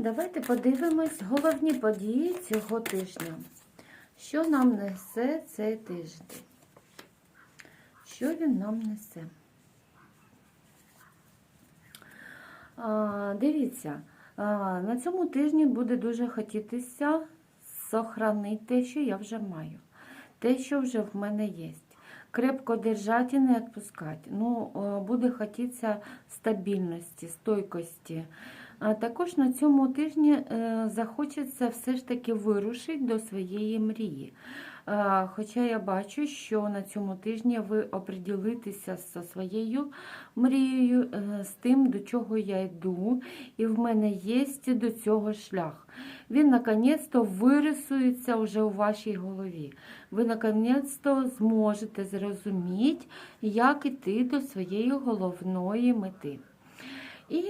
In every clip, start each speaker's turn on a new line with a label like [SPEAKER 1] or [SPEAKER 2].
[SPEAKER 1] Давайте подивимось головні події цього тижня. Що нам несе цей тиждень? Що він нам несе? А, дивіться, а, на цьому тижні буде дуже хотітися сохранити те, що я вже маю, те, що вже в мене є. Крепко держати і не відпускати. Ну, буде хотітися стабільності, стойкості. Також на цьому тижні е, захочеться все ж таки вирушити до своєї мрії. Хоча я бачу, що на цьому тижні ви оприділитеся зі своєю мрією, е, з тим, до чого я йду, і в мене є до цього шлях. Він наконець-то вирисується вже у вашій голові. Ви наконець-то зможете зрозуміти, як іти до своєї головної мети. І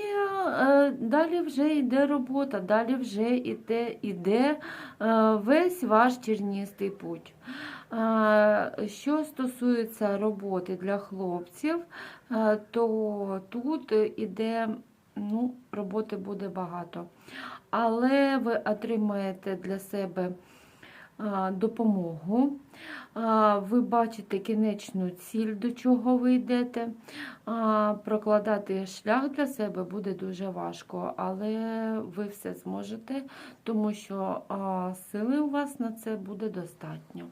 [SPEAKER 1] е, далі вже йде робота, далі вже йде, йде е, весь ваш черністий путь. Е, що стосується роботи для хлопців, е, то тут іде, ну, роботи буде багато. Але ви отримаєте для себе допомогу. Ви бачите кінечну ціль, до чого ви йдете. Прокладати шлях для себе буде дуже важко, але ви все зможете, тому що сили у вас на це буде достатньо.